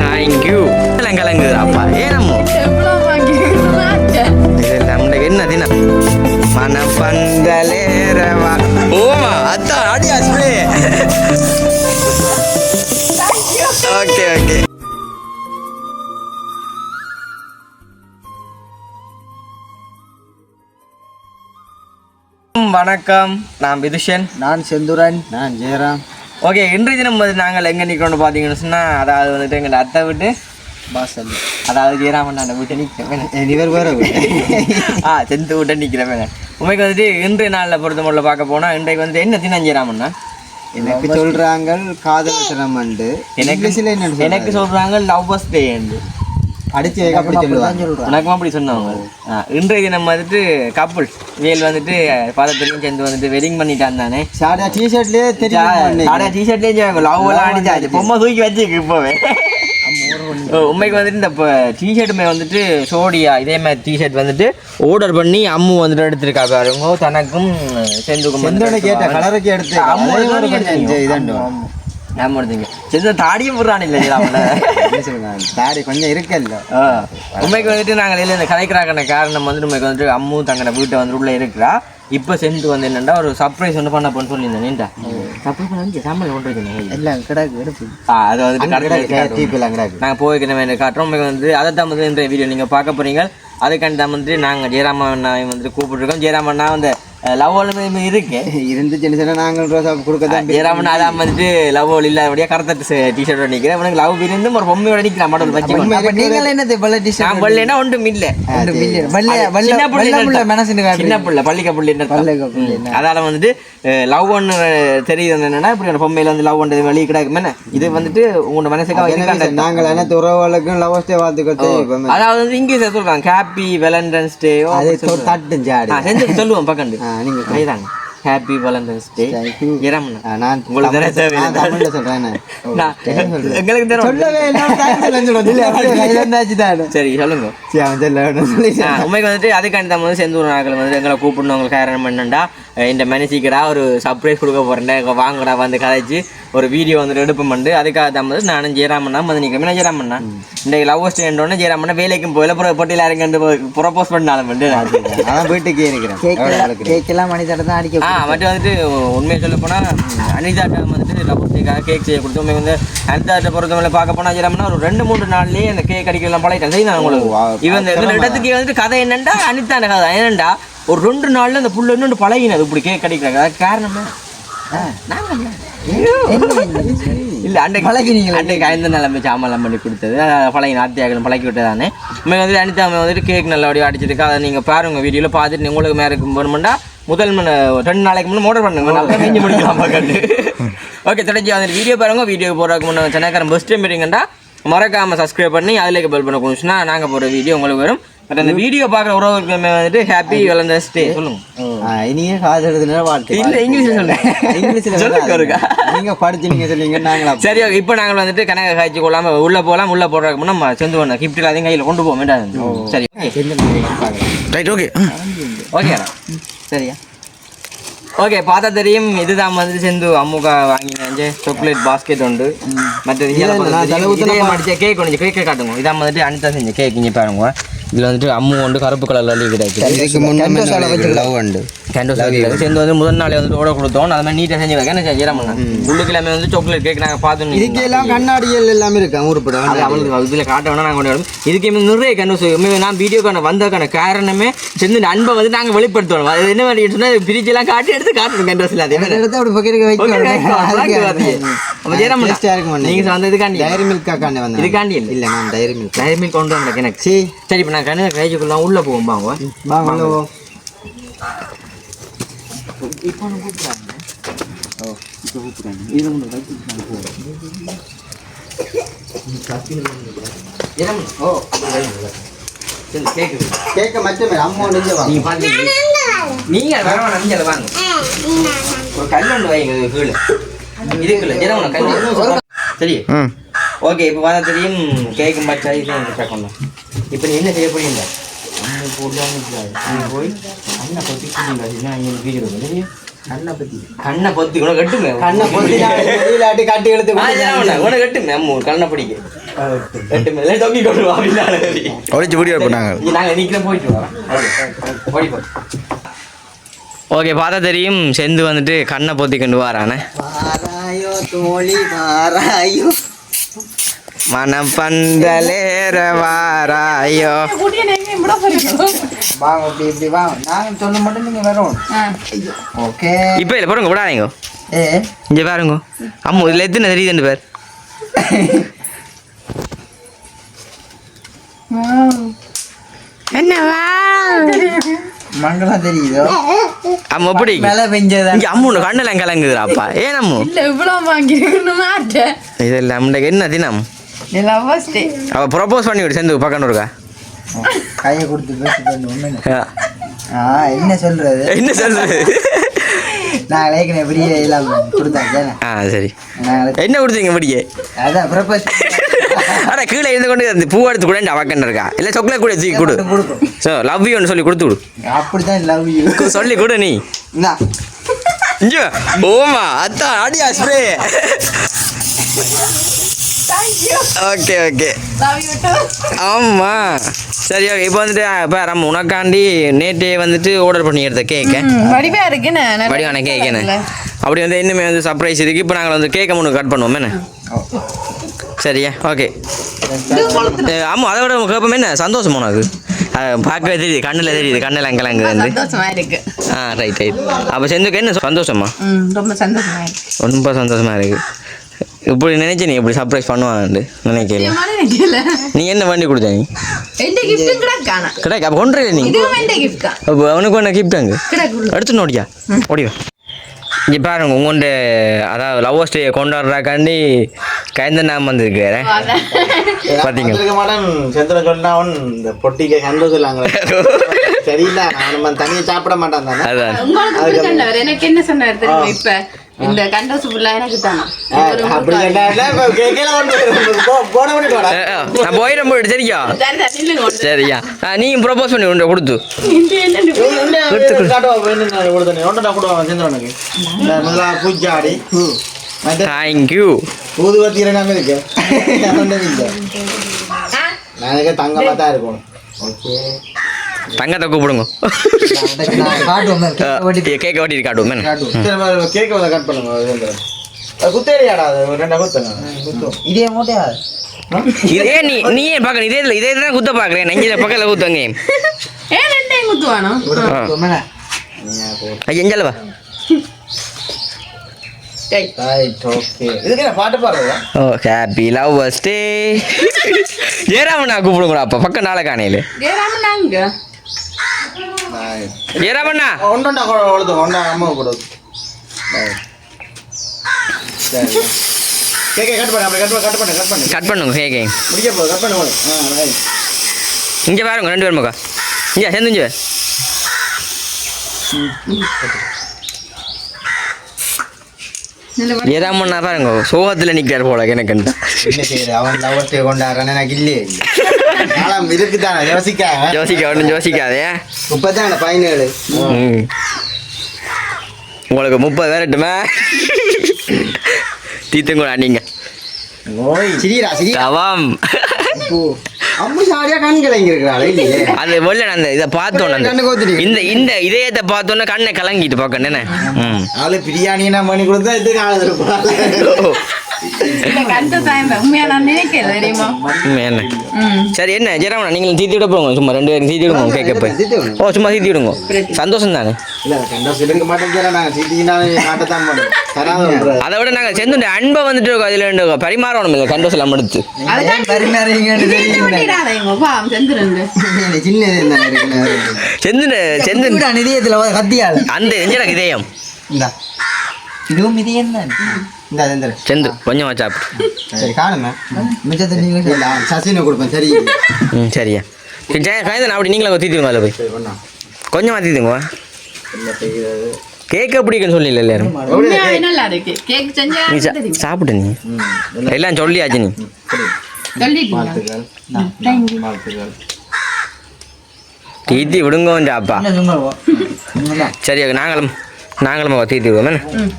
Thank you எல்லாம் கலங்குதுடாப்பா. ஏனம்மோ இது நம்மளுக்கு என்ன தினம்? மனப்பந்தலேரவா ஓமா அத்தான் அடியா ஸ்ப்ரே ஓகே ஓகே வணக்கம். நான் விதுஷன். நான் செந்துரன். நான் ஜெயராம். ஓகே இன்றைய தினம் வந்து நாங்கள் எங்கே நிற்கிறோம்னு பார்த்தீங்கன்னு சொன்னால் அதாவது வந்துட்டு எங்கள் அத்தை விட்டு பாசல் அதாவது ஜெயராமன் வீட்டை நிற்கிறேன் இவர் வேற ஆ செந்து விட்ட நிற்கிறேன் உண்மைக்கு வந்துட்டு இன்றைய நாளில் பொறுத்த மட்டும் பார்க்க போனால் இன்றைக்கு வந்து என்ன தினம் ஜெயராமண்ணா? எனக்கு சொல்றாங்க காதல் தினம் சொல்றாங்க? எனக்கு சொல்கிறாங்க லவ்வர்ஸ் டே அடிச்சு வைக்க அப்படி சொல்லுவாங்க. உனக்கும் அப்படி சொன்னவங்க ஆ, இன்றைய தினம் வந்துட்டு கப்புள் வேல் வந்துட்டு பதத்திலையும் சேர்ந்து வந்துட்டு வெட்டிங் பண்ணிட்டான் தானே சாடா டிஷர்ட்லயே தெரியும் ஆடா டிஷர்ட்லேயும் லவ் எல்லாம் அடிச்சாச்சு பொம்மை தூக்கி வச்சுக்கு இப்போவே. உண்மைக்கு வந்துட்டு இந்த டிஷர்ட்டுமே வந்துட்டு சோடியா இதே மாதிரி டிஷர்ட் வந்துட்டு ஆர்டர் பண்ணி அம்மு வந்துட்டு எடுத்திருக்கா பாருங்க. தனக்கும் செந்துக்கும் கேட்ட கலருக்கு எடுத்து அம்மு ஆமா எடுத்தீங்க செந்த தாடியும் போடுறான் இல்லை அவனை? என்ன சொல்லுங்க தாடி கொஞ்சம் இருக்கல்ல. உண்மைக்கு வந்துட்டு நாங்கள் இல்லை இந்த கதைக்கிறாக்கான காரணம் வந்துட்டு உண்மைக்கு வந்துட்டு அம்மு தங்கட வீட்டை வந்து உள்ள இருக்கிறா. இப்போ செந்து வந்து என்னண்டா ஒரு சர்ப்ரைஸ் ஒன்று பண்ண போன்னு சொல்லியிருந்தேன். நீண்டா? சர்ப்ரைஸ் தமிழ் கொண்டு வைக்கணும் எல்லாம் கிடக்கு எடுப்பு அது கிடக்கு நாங்கள் போய்க்கிற வேண்டிய காட்டுறோம். உங்களுக்கு வந்து அதை தான் வந்து இந்த வீடியோ நீங்கள் பார்க்க போறீங்க. அதுக்காண்டி தான் வந்துட்டு நாங்கள் ஜெயராமண்ணா வந்துட்டு கூப்பிட்டுருக்கோம். ஜெயராமண்ணா வந்து லவ் ஒன்று இருக்கு. இருந்து சின்ன சின்ன நாங்கள் ரோசா கொடுக்க தான் ஜெயராமண்ணா அதான் வந்துட்டு லவ் இல்லாதபடியா கருத்த டிஷர்ட் நிற்கிறேன் உனக்கு லவ் இருந்து ஒரு பொம்மையோட நிற்கிறான் மட்டும் வச்சு. நீங்கள் என்னது பல்ல நான் பல்லேன்னா ஒன்றும் இல்லை. சின்ன பிள்ளை சின்ன பிள்ளை பள்ளிக்க பிள்ளை அதால வந்துட்டு லவ் ஒன்று தெரியுது என்னன்னா இப்படி ஒரு பொம்மையில வந்து லவ் ஒன்று வெளியே கிடக்குமே. இது வந்துட்டு உங்களோட மனசுக்கு வைக்காண்ட நாங்கள் என்ன உறவுகளுக்கும் லவர்ஸ் டே வாழ்த்துக்கள் தெரிவிப்போம். அதாவது வந்து இங்கிலீஷ்ல சொல்றாங்க ஹாப்பி வேலண்டைன்ஸ் டே அது செஞ்சு சொல்லுவோம் பக்கண்டு ஆ, நீங்க அதுதாங்க ஹாப்பி வேலண்டைன்ஸ் டே நான் உங்களுக்கு தேவையில்லை. தமிழ்ல நான். எங்களுக்கு சொல்லவே இல்லை. சரி சொல்லுங்க. சரி, அவன் சொல்ல உண்மைக்கு வந்துட்டு அதுக்காண்டி தான் வந்து செந்தூர் நாட்கள் வந்து எங்களை கூப்பிடணும் காரணம் என்னண்டா இந்த மனசிக்கடா ஒரு சர்ப்ரைஸ் கொடுக்க போறேன் வாங்கடா வந்து கதைச்சு ஒரு வீடியோ வந்துட்டு எடுப்போம் பண்ணு அதுக்காக தான் வந்து நானும் ஜெயராமண்ணா வந்து நிற்கிறேன் ஜெயராமண்ணா இந்த லவ் ஸ்டேண்டோன்னு ஜெயராமண்ணா வேலைக்கும் போயில பொட்டியில் இறங்கி ப்ரொபோஸ் பண்ணாலும் வந்து அவன் வீட்டுக்கு இருக்கிறான். கேக்கெல்லாம் மணி தடவை தான் அடிக்க ஆ மட்டும் வந்துட்டு உண்மையை சொல்ல போனால் அனிதாட்ட வந்துட்டு லவ் டேக்காக கேக் செய்ய கொடுத்து உண்மை வந்து அனிதாட்ட பொறுத்தவரை பார்க்க போனால் ஜெயராமண்ணா ஒரு ரெண்டு மூணு நாள்லயே அந்த கேக் அடிக்கலாம் பழகிட்டேன். சரி நான் உங்களுக்கு. இவன் இடத்துக்கு வந்துட்டு கதை என்னண்டா? அனிதான கதை. என்னண்டா ஒரு ரெண்டு நாள்ல அந்த புள்ள இன்னொன்று பழகினது. இப்படி கேக் அடிக்கிறாங்க அதுக்கு காரணமே இல்ல அன்றைக்கு பழகினீங்க அன்றைக்கு ஐந்து நிலைமை சாமெல்லாம் பண்ணி கொடுத்தது. பழகி நாத்தியாக்களும் பழக்கி விட்டதானே. உண்மை வந்து அனிதா அம்மா வந்துட்டு கேக் நல்லபடியாக அடிச்சிருக்கு. அதை நீங்கள் பாருங்க வீடியோவில் பார்த்துட்டு உங்களுக்கு மேற்கு வேணுமெண்டா முதல் மணி ரெண்டு நாளைக்கு முன்னே மோடர் பண்ணுங்க நல்லா செஞ்சு முடிக்கலாம் பார்க்கட்டு ஓகே தொடர்ச்சி அந்த வீடியோ பாருங்க. வீடியோ போடுறதுக்கு முன்னே சென்னைக்காரன் பெஸ்ட் மீட்டிங்கண்டா மறக்காம சப்ஸ்கிரைப் பண்ணி அதில் பெல் பண்ண கொடுச்சுன்னா நாங்கள் போகிற வீடியோ உங்களுக்கு வரும். பட் அந்த வீடியோ பார்க்குற உறவுக்கு வந்துட்டு ஹாப்பி வளர்ந்த ஸ்டே சொல்லுங்க. ஆ, இனிய காதல் தின வாழ்க்கை இல்ல இங்கிலீஷ்ல சொல்லுங்க. இங்கிலீஷ்ல சொல்லுங்க வராது. ஒருக்கா. நீங்க படிச்சு நீங்க சொல்லுவீங்க நாங்களா சரி ஓகே இப்போ நாங்கள் வந்துட்டு கணக்கு காய்ச்சி கொள்ளாம உள்ள போகலாம் உள்ள போடுறதுக்கு முன்னே நம்ம செந்து பண்ண கிஃப்ட் எல்லாத்தையும் கையில் கொண்டு போக வேண்டாம். சரி. ரைட் ஓகே ஓகேடா சரியா? ஓகே பார்த்தா தெரியும் இதுதான் வந்து செந்து அம்முக்கா வாங்கினேன் சாக்லேட் பாஸ்கெட் உண்டு. ஊத்துன இதே மடிச்ச கேக் ஒன்று கேக் காட்டுங்க. இதான் வந்துட்டு அனிதா செஞ்ச கேக் இங்கே பாருங்க. இதில் வந்துட்டு அம்மு வந்து கருப்பு கலர்ல அள்ளி கிடையாது இதுக்கு முன்னாடி லவ் உண்டு. கேண்டோ சாக்லேட் சேர்ந்து வந்து முதல் நாளே வந்து ஓட கொடுத்தோம். அது மாதிரி நீட்டாக செஞ்சு வைக்க. என்ன செய்யறாமண்ணா உள்ளுக்கிழமை வந்து சாக்லேட் கேக் நாங்கள் பார்த்து இதுக்கு எல்லாம் கண்ணாடிகள் எல்லாமே இருக்கு? உருப்பட அவளுக்கு இதில் காட்ட வேணா நாங்கள் கொண்டு வரோம் இதுக்கு நிறைய கண்டு நான் வீடியோக்கான வந்ததுக்கான காரணமே செஞ்சு இந்த அன்பை வந்து நாங்கள் வெளிப்படுத்தணும். அது என்ன மாதிரி சொன்னால் பிரிச்செல்லாம் காட்டி எடுத்து காட்டணும் கண்டோஸில் அதே மாதிரி எடுத்து அப்படி பக்கெட்டுக்கு. வைக்க நீங்க வந்து இதுக்காண்டி டைரி மில்க் காக்காண்டி வந்தேன். இதுக்காண்டி இல்லை. இல்ல நான் டைரி மில்க் டைம் கொண்டு வந்தேன் எனக்கு. சரி சரி இப்போ நான் கண்ணு கைக்குள்ளே உள்ளே போவோம் வாங்க. வாங்க உள்ள போ. இப்போ கூப்பிட்றாங்க ஓ இப்போ கூப்பிட்றாங்க இது ஒன்று கைக்கு போவோம் ஜெயராமண்ணா, ஓ சரி கேட்குது கேக்க மச்சமே அம்மா நெஞ்ச வாங்க நீங்க பாத்தீங்க நீங்க வர வேணாம் நீங்க வாங்க. ஒரு கல் ஒன்று வைங்க இது கீழே. இதுக்குள்ள ஜனம் கல்? சரி. ஓகே இப்போ பார்த்தா தெரியும் கேக்கு மச்சா இது இப்போ என்ன செய்ய போறீங்க? அண்ணன் போட்டு போய் அண்ணன் பற்றி சொல்லுங்க இங்கே வீடியோ தெரியும் கண்ணை பத்தி. கண்ணை பொத்தி கூட கட்டுமே? கண்ணை பொத்தி இல்லாட்டி கட்டி எடுத்து கட்டுமே அம்மு கண்ணை பிடிக்க கட்டுமே. இல்லை தொங்கி கொண்டு வா ஒழிச்சு பண்ணாங்க நாங்கள். நிற்கிறோம் போயிட்டு வரோம். ஓடி போ. ஓகே பார்த்தா தெரியும் செந்து வந்துட்டு கண்ணை பொத்தி கொண்டு வரானே. மாறாயோ தோழி மாறாயோ மனப்பந்தலேற வாராயோ வாங்க இப்படி இப்படி வாங்க. நாங்க சொல்ல மட்டும் நீங்க வரும். ஓகே. இப்போ இல்லை பாருங்க விடாதீங்க ஏ? இங்கே பாருங்க. அம்மு இதில் எத்தனை தெரியுதுன்னு பேர்? என்னவா மங்களம் தெரியுதோ? அம்மு எப்படி? மழை பெஞ்சதா? இங்கே அம்மு கண்ணெல்லாம் கலங்குதுடாப்பா ஏன் அம்மு? இல்ல இதெல்லாம் நம்மளுக்கு என்ன தினம்? அவ ப்ரொபோஸ் பண்ணி விடு சேர்ந்து பக்கம் இருக்கா கையை கொடுத்து ஆ. என்ன சொல்றது? என்ன சொல்றது? நான் எல்லாம் ஆ சரி. என்ன கொடுத்தீங்க அதான் ப்ரப்போஸ் அட கீழே இருந்து கொண்டு அந்த பூ எடுத்து கூட அவக்கன் இருக்கா? இல்லை சாக்லேட் கூட தூக்கி கொடு. ஸோ லவ் யூன்னு சொல்லி கொடுத்து விடு. அப்படிதான் லவ் யூ கு- சொல்லி கொடு நீ. இங்க ஓமா அதான் அடியா ஸ்ப்ரே ஓகே ஓகே ஆமா. சரி ஓகே இப்போ வந்துட்டு இப்போ நம்ம உனக்காண்டி நேற்றே வந்துட்டு ஆர்டர் பண்ணி எடுத்த கேக்க வடிவா இருக்குன்னு வடிவான கேக் என்ன இல்ல. அப்படி வந்து இன்னுமே வந்து சர்ப்ரைஸ் இருக்கு இப்போ நாங்கள் வந்து கேக்கை ஒன்று கட் பண்ணுவோம் என்ன? சரியா ஓகே ஆமாம் அதை விட கேட்போம் என்ன? சந்தோஷம் உனக்கு பார்க்கவே தெரியுது கண்ணில் தெரியுது கண்ணில் அங்கலங்கு வந்து. ஆ ரைட் ரைட் அப்போ செந்துக்கு என்ன சந்தோஷமா? ரொம்ப சந்தோஷமா ரொம்ப சந்தோஷமா இருக்கு. இப்படி நினைச்சு நீ இப்படி சர்ப்ரைஸ் பண்ணுவான்னு நினைக்கல. நீ என்ன வண்டி கொடுத்த நீ? கிடைக்க அப்போ நீ. எந்த கிஃப்ட் தான் அப்போ அவனுக்கு என்ன கிஃப்ட் அங்கே? கிடக்கு எடுத்து நோடியா ஓடிவா இங்கே பாருங்க உங்கள்கிட்ட அதாவது லவ்வர்ஸ் டே கொண்டாடுறாக்காண்டி கைந்த நாம் வந்திருக்காரு. பாத்தீங்க. இருக்க மாட்டேன் செந்திர சொன்னா அவன் இந்த பொட்டிக்கு சந்தோஷம் இல்லாங்க சரியில்ல நம்ம தனியா சாப்பிட மாட்டான் தானே. அதான். எனக்கு என்ன சொன்னார் இப்ப? இந்த கண்டோசு ஃபுல்லா எனக்கு தானா அப்படி முட்டாய். சொன்னா இப்ப கே- கீழே கொண்டு போய் போ- போன பண்ணிட்டு வாடா ஏ, ஏ, நான் போயிடும் போயிட்டு சரியா. சரியா நீயும் ப்ரொபோஸ் பண்ணி உண்டை கொடுத்து பூஜாடி தேங்க்யூ ஊதுவத்தி ரெண்டாமே இருக்கு. நாளைக்கு தங்கமா தான் இருக்கும் ஓகே தங்கத்தை கூப்பிடுங்க. நான் கேக்க ஓட்டி காட்டுவோம் கேக்க வந்து கட் பண்ணுங்க குத்தேரியாடா ரெண்டா குத்துங்க இதே மூட்டையா? இதே நீ நீ ஏன் பார்க்கணும் இதே இல்லை இதே தான் குத்த பார்க்குறேன் நெஞ்சில் பக்கத்தில் குத்துங்க ஏன் ரெண்டையும் குத்துவானோ? ஐயா எஞ்சலவா ஹாப்பி லவ்வர்ஸ் டே ஏராமண்ணா கூப்பிடுங்கடா அப்போ பக்கம் நாளை காணையில். ஏறாமண்ணாங்க ஏராமண்ணா ஒன்றா கொழுது ஒன்றா அம்மா கொடு கேக்க கட் பண்ணு அப்படி கட் பண்ணு கட் பண்ணு கட் பண்ணு கட் பண்ணுங்க கேக்கே முடிக்க போகுது கட் பண்ணு ஆ ரைட் இங்கே பாருங்க ரெண்டு பேரும் மக்கா இங்கே சேர்ந்து இங்கே நல்ல ஏராமண்ணா பாருங்க சோகத்தில் நிற்கிறார் போல எனக்கு என்ன செய்யறது அவன் லவர்ஸ்டே கொண்டாடுறான்னு எனக்கு இல்லையே நாளாம் இருக்குதானே? யோசிக்காங்க யோசிக்க ஒன்றும் யோசிக்காதே. முப்பத்தான பதினேழு. உங்களுக்கு முப்பது வரட்டுமே தீத்துங்கூடா நீங்கள் ஓய். சிரிடா சிரி கவாம் அம்மு சாரியா கண் கலங்கி இருக்கிறாள் இல்லையே? அது வெள்ள அந்த இதை கோத்துட்டீங்க. இந்த இந்த இதயத்தை பார்த்தோன்னே கண்ணை கலங்கிட்டு பார்க்க என்ன? ஆளு பிரியாணி நான் பண்ணி கொடுத்தா இதுக்கு ஆளு இருப்பாள் சரி என்ன ஜெராமண்ணா நீங்களும் தீத்தி விட போங்க. சும்மா ரெண்டு பேரும் தீத்தி விடுங்க கேட்க போய். ஓ சும்மா தீத்தி விடுங்க. சந்தோஷம் தானே அதை விட நாங்கள் செந்து அன்பை வந்துட்டு அதில் பரிமாறணும் இல்லை எல்லாம் எடுத்து. செந்து செந்து அந்த இதயம்? இந்தா. இதுவும் மிதியம் தான் இந்த இந்த செந்து கொஞ்சமாக சாப்பிட்டு சரி காணுமே. மிச்சத்தை நீங்க இல்ல சசினை கொடுப்பேன் சரி. ம் சரியா. காய்தான் அப்படி நீங்களே தீத்திடுங்க அதில் போய். கொஞ்சமாக தீத்துங்க கேக் பிடிக்குன்னு சொல்லல எல்லாரும். உண்மையாவே நல்லா இருக்கு. கேக் செஞ்சா நீ சா- தெரியும். சாப்பிட்டு நீ. எல்லாம் சொல்லியாச்சு நீ. தீத்தி விடுங்க கொஞ்சம் அப்பா என்ன. சரி நாங்களும் நாங்களும் தீர்த்து விடுவோம்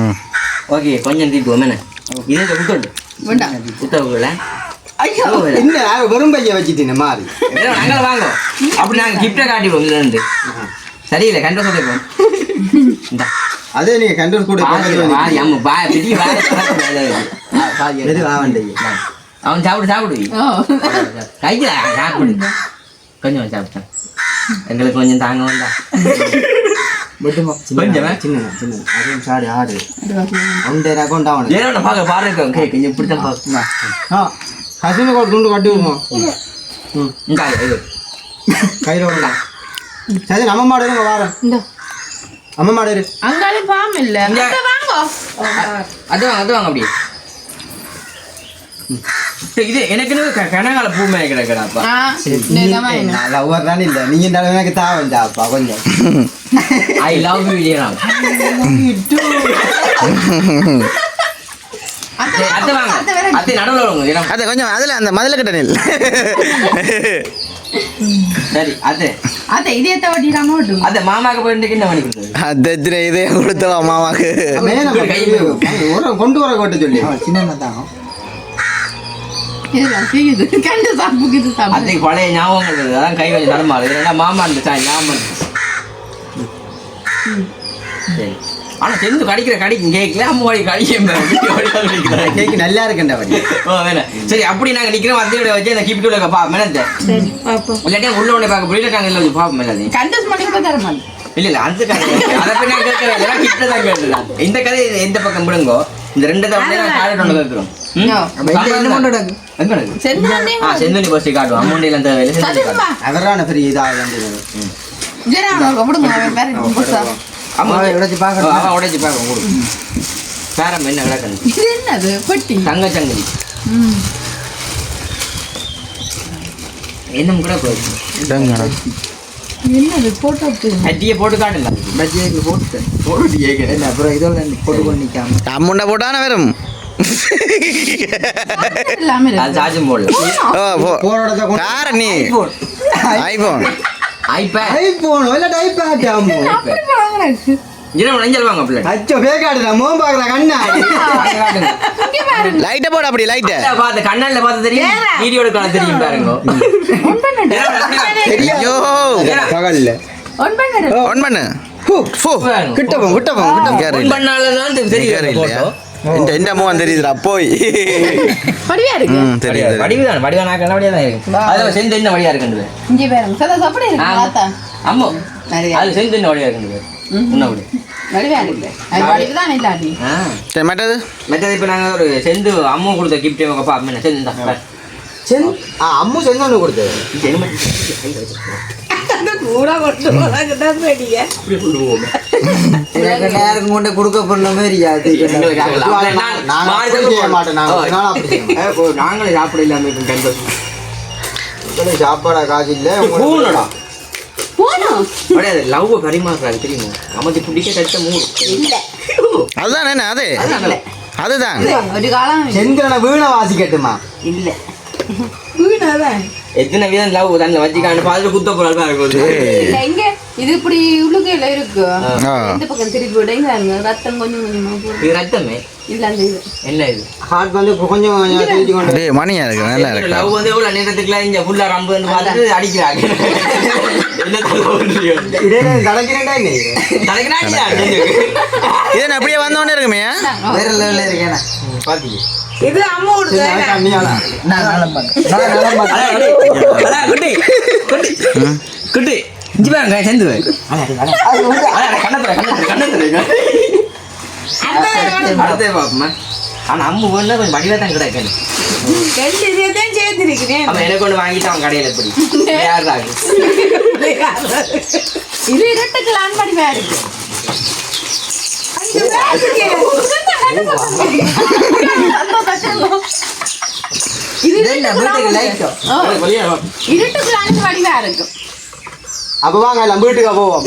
ம் ஓகே கொஞ்சம் தீர்த்துவோம் என்ன இதே வேண்டாம் குத்தவுல ஐயோ என்ன வெறும் பைய வச்சுட்டீங்க மாறி? நாங்களும் வாங்க அப்படி நாங்கள் கிஃப்டை காட்டிடுவோம் இதுல இருந்து. சரியில்லை கண்டிப்பாக சொல்லிடுவோம் அதே நீங்க கண்டூர் கூட. அம்மா, வா- பெரிய. அவன் சாப்பிடு சாப்பிடு. ஓ. கைக்கு சாப்பிடு. கொஞ்சம் சாப்பிட்டேன் எங்களுக்கு கொஞ்சம் தாங்க வேண்டாம். துண்டு கட்டி விடுவோம் கையில் விடலாம் சரி நம்ம மாடு இருங்க வாரம் அம்மா மாடு இரு அங்காலே பாம் இல்ல வாங்கோ அது வாங்க அது வாங்க அப்படியே இது எனக்குன்னு க- கனகால பூ மேய கிடக்குறாப்பா நான் லவ்வர் தானே இல்லை. நீங்க அளவு எனக்கு தாவண்டாப்பா கொஞ்சம். I love you. அது கொஞ்சம் அதில் அந்த மதில கிட்ட நில் சரி அத்தை. அத்தை இதே தவட்டிடாம மாமாக்கு போயிட்டு என்ன பண்ணி கொடுத்தது. அது இதே கொடுத்தவா மாமாக்கு? மேல ஒரு கொண்டு வர கொட்ட சொல்லி? சின்ன தான். கண்டு சாப்பிட்டு பழைய ஞாபகங்கள் இருக்குது. அதான் கை கொஞ்சம் தரமாறு இல்லைன்னா மாமா அந்த சாய் ஞாபகம் சரி. ஆனா செந்து கடிக்கிற கடிக்கும் கேட்கல அம்மா வழி கேக்கு நல்லா இருக்குண்டா ஓ வேணாம் சரி அப்படி நாங்க நிக்கிறோம். அத்தையோட வச்சு அந்த கிப்ட் உள்ள பா மேலே இல்லாட்டி உள்ள உடனே பார்க்க புரியல நாங்க இல்லை மேலே கண்டஸ் தர இல்ல இல்ல அந்த கதை அதை போய் நான் கேட்கறேன். இதெல்லாம் கிட்ட தான் கேட்டுதான் இந்த கதை எந்த பக்கம் விடுங்கோ? இந்த ரெண்டு நாங்க காலேஜ் ஒன்று கேட்கிறோம் ம்? No. எங்க நடக்கு? எங்க நடக்கு? செந்தாண்டே ஆ செந்தனி பஸ் காட்டுவோம். அமௌண்ட் எல்லாம் தேவையில்லை அவரான பெரிய இதாக உடைச்சு பார்க்கணும். உடைச்சு பார்க்கணும் கொடு பேரம் என்ன கிடக்கணும் இது என்னது? பெட்டி. தங்க சங்கதி ம். என்ன கூட போயிடுச்சு. என்னது போட்டோ அட்டியை போட்டு காட்டுங்க. பஜ்ஜிக்கு போட்டு. போட்டு கேட்குறேன் அப்புறம் இதோட போட்டு கொண்டு நிற்காம அம்முண்டை போட்டான வரும் சார்ஜும் போடல கார நீ. ஐபோன் ஐபேட் ஐபோன் இல்லாட்டி ஐபேட் ஆமோ அப்படி வாங்குறாங்க இரவு நெஞ்சல் வாங்க பிள்ளை. அச்சோ பேக்காடுடா மோம் பார்க்கல கண்ணா லைட்டை போட அப்படி லைட்டை பார்த்து கண்ணால பார்த்து தெரியும் வீடியோ எடுக்கலாம் தெரியும் பாருங்க. ஐயோ. பகல்ல. ஒன் பண்ணு. ஒன் பண்ணு. ஃபு. கிட்டப்போம் கிட்ட தெரியும் இல்லையா? போட்டோ இந்த இந்த அம்மா தெரியுதுடா போய். படியா இருக்கு. ம் தெரியுது வடிவுதான் வடிவா நாக்க வடிவா தான் இருக்கு. அதுல செஞ்சு என்ன வடியா இருக்குன்றது இங்க பாருங்க சதா அப்படி இருக்கு ஆமா. அது செஞ்சு என்ன வடியா இருக்குன்றது உன்ன விடு. வடிவா இருக்கு அது வடிவு தான் இல்லாட்டி? ஆ. சரி மற்றது? மற்றது இப்போ நாங்கள் ஒரு செந்து அம்மா கொடுத்த கிஃப்ட் அப்பா அம்மா செந்து தான் பாரு. ஆ அம்மு செஞ்சு கொடுத்தது. இது என்ன மாதிரி? கூட கொண்டு இப்படி கொண்டு போவோமே. நேரம் கொண்டு கொடுக்க போற மாதிரி அது. எங்களுக்கு ஆகல. நான் நான் நான் மாறி அப்படி செய்ய தான் மாட்டேன் நான் ஓ. ஒரு நாள் அப்படி செய்ய மாட்டேன். ஏ, இப்போ நாங்களே சாப்பிட இல்லாம சாப்பாடா காசு இல்ல? அ பரிமாறுறாரு தெரியுமா? நமக்கு பிடிக்க தட்ட மூணு இல்ல. அதுதான் என்ன அது? அதுதான் ஒரு காலம் செந்திரனை வீண வாசி கட்டுமா இல்ல. வீணாதான். எத்தனை வீதம் லவ் தன்னை வச்சுக்காண்டு பார்த்துட்டு குத்த போறாரு பாருங்க இது இப்படி உள்ளுக்கையில இருக்கு. இந்த பக்கம் திருப்பி விடுங்க ரத்தம் கொஞ்சம் கொஞ்சமா இது ரத்தமே? இல்ல அந்த இது. என்ன இது? ஹார்ட் வந்து கொஞ்சம் கொஞ்சம் தெரிஞ்சு கொண்டு டேய் மணியா இருக்கு நல்லா இருக்கு? லவ் வந்து எவ்வளவு நேரத்துக்குலாம் இங்க ஃபுல்லா ரம்புன்னு பார்த்துட்டு அடிக்கிறாங்க. என்ன சொல்ல இதே? கிடைக்கிறேன்டா இல்லை தலைக்கு அடிக்கிறாங்க இது என்ன அப்படியே வந்தோடனே இருக்குமே? வேற லெவல்ல இருக்கேன்? பாத்தீங்க இது அம்மா அதான் குட்டி. குட்டி. குட்டி. இஞ்சி பாருங்க செந்து கண்ணத்துல கண்ணத்துல கண்ணத்துல அடுத்தே பாப்போமா ஆனா அம்மு ஒண்ணு கொஞ்சம் வடிவா தான் கிடைக்கணும் சேர்த்திருக்கிறேன் அவன் எனக்கு ஒண்ணு வாங்கிட்டு அவன் கடையில எப்படி இது வடிவா இருக்கும் அப்ப வாங்க எல்லாம் வீட்டுக்கு போவோம்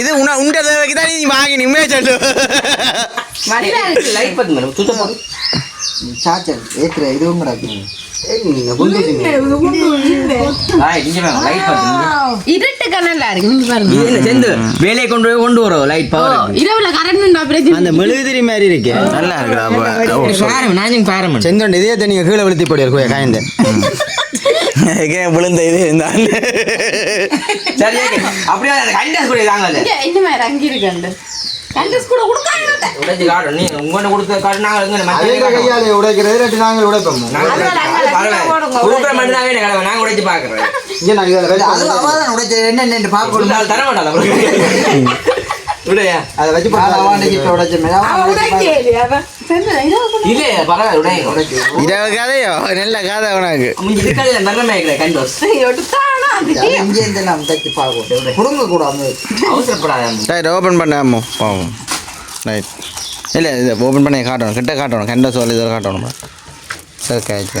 இது உன உண்ட தேவைக்கு தான் நீ வாங்கி நிம்மதியா சொல்லு வடிவா இருக்கு லைட் பத்து மேடம் சுத்த போடு சார்ஜர் ஏத்துற இருக்கு இது என்ன செந்து வேலையை கொண்டு போய் கொண்டு வரோம் லைட் பவர் இரவுல கரண்ட் பிரச்சனை அந்த மெழுகுதிரி மாதிரி இருக்கு நல்லா சொல். பாருங்க நான் செந்தோண்டு இதே தண்ணி கீழே விழுத்தி போடி இருக்கு விழுந்த இது இருந்தால் சரி ஓகே. அப்படியே அந்த கைண்டாஸ் கூட தாங்க அது. இங்க இந்த மாதிரி அங்க இருக்கு அந்த. கண்டஸ் கூட கொடுக்காங்க உடைச்சு காட்டும் நீ உங்கள்கிட்ட கொடுத்த காட்டு நாங்கள் அதே மற்ற கையால உடைக்கிறது ரெண்டு நாங்கள் உடைப்போம். கொடுக்குற மட்டும் தான் வேணும் கடவை நாங்கள் உடைச்சு பார்க்குறேன் இங்க நான் இதில் அது அவதான் உடைச்சது என்ன பார்க்கணும். தர மாட்டாங்க விடையா அதை வச்சு இப்ப உடைச்ச இரவு கதையோ? நல்ல கதை உனக்கு. இங்கே இருந்து நம்ம தைச்சு பார்க்கணும். கொடுங்க கூடாது அவசரப்படாத. ரைட் ஓப்பன் பண்ணாமோ பாவம். ரைட் இல்லை இது ஓப்பன் பண்ணி காட்டணும். கிட்ட காட்டணும். கெண்ட சோல் இதில் காட்டணும் சரி காய்ச்சி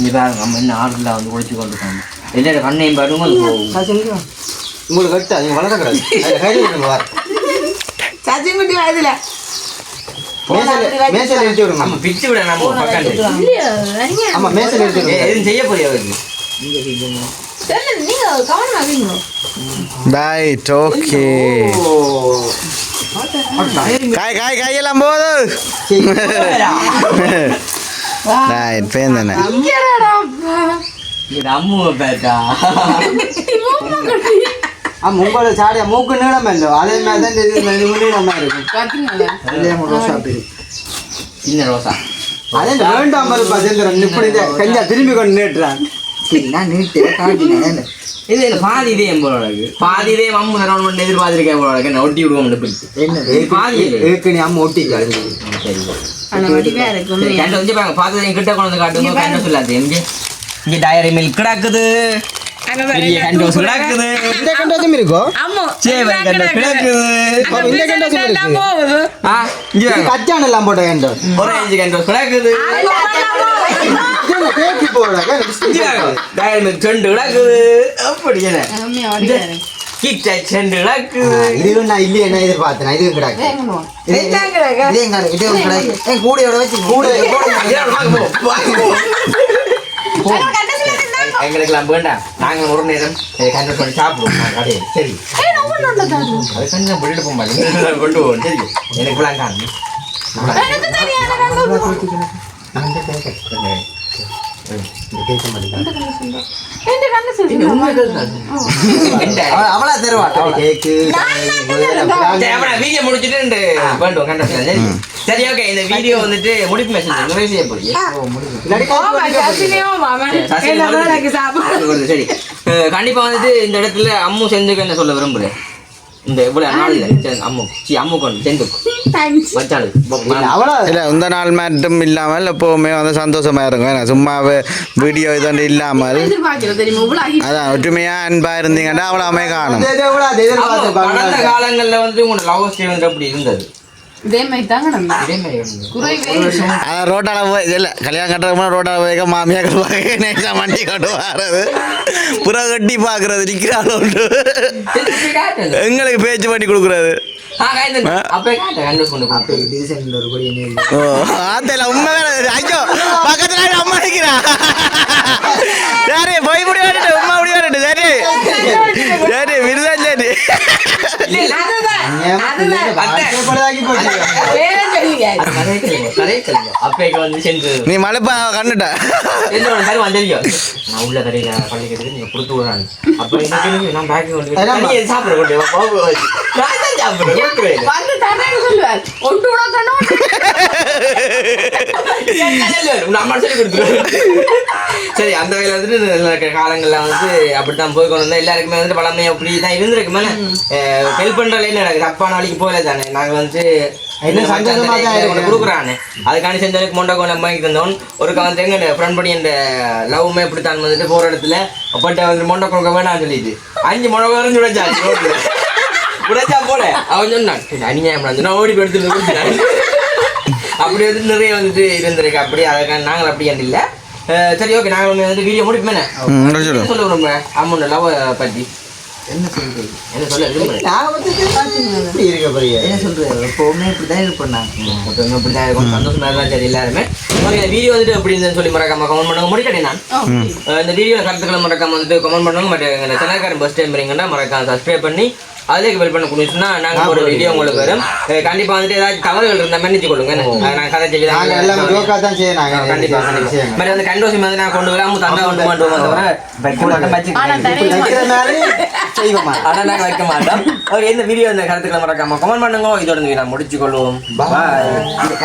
இங்க பாருங்க நம்ம என்ன ஆறுல வந்து உடைச்சு கொண்டு இருக்காங்க எல்லாரும் கண்ணையும் பாருங்க உங்களுக்கு கட்டு அது வளரக்கூடாது. அதில் கை விடுங்க வார் மேசையில் மேசையில் எடுத்து விடுங்க. நம்ம பிச்சு விட நம்ம பக்கம் ஆமா மேசையில் எடுத்து விடுங்க. எதுவும் செய்ய போறியா ரைட் ஓகே காய் காய் காயெல்லாம் ரைட் பேட்டா ஆமா உங்களோட சாடியா மூக்கு நீளமா இல்லை. அதே மாதிரி தான் மெழுகு நீளமா இருக்கும். ரோசா சின்ன ரோசா. அதே இந்த வேண்டாம் இருப்பா சேர்ந்துடும் இப்படி கஞ்சா திரும்பி கொண்டு நீட்டுறான். சரி நான் நீட்டு காட்டினேன். இது என்ன பாதி இதே இருக்கு. பாதி இதே அம்மு தரணும் பண்ணி எதிர்பார்த்திருக்கேன் போல இருக்கு. என்ன ஒட்டி விடுவோம் பிடிச்சி. என்னது? இது பாதி இல்லை நீ அம்மா ஒட்டிக்காது சரி. கேண்ட வந்து பாருங்க. பார்த்தது என் கிட்ட கொண்டு வந்து காட்டுங்க கேண்ட சொல்லாது. இங்க இங்க டயரி மில்க் கிடக்குது. பெரிய கேண்டோஸ் கிடக்குது இந்த கண்டாச்சும் இருக்கோ? சேவல் கேண்டோஸ் கிடக்குது இந்த கண்டாச்சும் இருக்கு. ஆ இங்க கச்சான் எல்லாம் போட்ட கேண்டோஸ் கிடக்குது கேக்கு போட இங்க பாருங்க டயரி மில்க் செண்டு கிடக்குது. அப்படி என்ன? கிக் டாக் செண்டு கிடக்குது. இது நான் இல்லையே என்ன எதிர்பார்த்தேன். இது கிடாக்கு. இதே எங்க இதே உங்க கடை ஏன் கூடையோட வச்சு கூட. எங்களுக்கெல்லாம் வேண்டாம். நாங்க ஒரு நேரம் கண்டு பண்ணி சாப்பிடுவோம். கடையில் சரி. அது கொஞ்சம் போயிட்டு போக மாட்டேங்க கொண்டு போவோம். சரி. எனக்கு எல்லாம் காணும் அவளா தருவா கேக்கு வீடியோ முடிச்சுட்டு வேண்டும் கண்டா சரி சரி ஓகே இந்த வீடியோ வந்துட்டு முடிப்பு மெசேஜ் நிறைய செய்ய போறீங்க சரி கண்டிப்பா வந்துட்டு இந்த இடத்துல அம்மு செஞ்சுக்க என்ன சொல்ல விரும்புறேன்? இந்த இவ்வளவு நாள் அம்மு சி அம்மு கொண்டு வச்சாளுக்கு அவளா இல்லை இந்த நாள் மட்டும் இல்லாமல் எப்போவுமே வந்து சந்தோஷமா இருக்கும் சும்மாவே வீடியோ இதோண்டு இல்லாமல் அதான் ஒற்றுமையா அன்பா இருந்தீங்கன்னா அவ்வளோமே காணும். கடந்த காலங்கள்ல வந்து உங்களோட லவ் ஸ்டே வந்து அப்படி இருந்தது. இதே மாதிரி தாங்க அதான் ரோட்டால போய் இல்லை கல்யாணம் கட்டுறதுக்கு முன்னாடி ரோட்டால போய் மாமியாக்கள் பார்க்க நேசா வண்டி கொண்டு வர்றது. புற கட்டி பார்க்கறது நிற்கிறாள் உண்டு. எங்களுக்கு பேச்சு பண்ணி கொடுக்குறது. உண்மை சரி. சரி சரி விருதான் சரி. இல்ல, இல்ல. பழதாக்கி போச்சு வேற சொல்லுங்க அது கதையை கேளுங்க, கதையை கேளுங்க. அப்பேக்கு வந்து சென்று நீ மலைப்பா நான் உள்ள கடையில நீங்க கொடுத்து விடுறாங்க அப்ப நான் சாப்பிட கொண்டு சாப்பிடுறேன் ஒன்று அம்மா சொல்லி கொடுத்துருவேன் சரி அந்த வகையில் வந்துட்டு நல்ல இருக்க காலங்கள்ல வந்து அப்படித்தான் போய் கொண்டு வந்தோம் எல்லாருக்குமே வந்துட்டு பழமை அப்படி தான் இருந்திருக்கு மேலே ஹெல்ப் பண்றதுல என்ன எனக்கு தப்பான நாளைக்கு போகல தானே. நாங்க வந்து என்ன சந்தோஷமா தான் இருக்கு. கொடுக்குறானே. அதுக்காண்டி செஞ்சதுக்கு மொண்டை கோலம் வாங்கி தந்தவன் ஒருக்க வந்து எங்க ஃப்ரெண்ட் பண்ணி இந்த லவ்மே இப்படித்தான் வந்துட்டு போற இடத்துல பட்ட வந்து மொண்டை கொடுக்க வேணாம்னு சொல்லிட்டு. அஞ்சு வரைஞ்சு உடைச்சாச்சு ரோட்ல. உடைச்சா போல. அவன் சொன்னான் அநியாயம் நான் ஓடி போய் எடுத்துட்டு. அப்படி வந்து நிறைய வந்துட்டு இருந்திருக்கு. அப்படி அதுக்கான நாங்கள் அப்படி இல்லை. சரி ஓகே நாங்கள் வந்து வீடியோ முடிப்போமே ம், முடிச்சிடுவோம். சொல்ல விரும்புகிறேன் அம்மோட லவ் பற்றி என்ன சொல்றது? என்ன சொல்ல என்ன சொல்றது? எப்பவுமே இப்படிதான் இருக்கும். சந்தோஷமா இருந்தா சரி எல்லாருமே. ஓகே இந்த வீடியோ வந்துட்டு எப்படி இருந்துன்னு சொல்லி மறக்காம கமெண்ட் பண்ணுங்க. முடிக்கட்டே நான். இந்த வீடியோ கருத்துக்களை மறக்காம வந்துட்டு கமெண்ட் பண்ணுங்க. மற்ற சேனல்காரன் பஸ் டைம் வரீங்கன்னா மறக்காம சப்ஸ்கிரைப் பண்ணி அதுலேயே பெல் பண்ண கொடுத்துச்சுன்னா நாங்கள் ஒரு வீடியோ உங்களுக்கு வரும். அஹ் கண்டிப்பா வந்துட்டு ஏதாச்சும் தவறுகள் இருந்தால் மன்னிச்சு கொள்ளுங்க? அஹ் நான் கதை செய்ய எல்லாம் ஜோக்கா தான் செய்ய நாங்க கண்டிப்பா கண்டிப்பா. மாதிரி வந்து கண்டோசி மாதிரி நான் கொண்டு வராம தந்தா கொண்டு மாட்டோம். தவிர வைக்க மாட்டோம் ஆனா வச்சுக்கிறேன் தனியா வைக்கிறதுனால செய்வோமா? ஆனா நாங்க வைக்க மாட்டோம். ஓகே இந்த வீடியோ இந்த கருத்துக்களை மறக்காம கமெண்ட் பண்ணுங்க. இதோட நான் முடிச்சு கொள்வோம் பாய்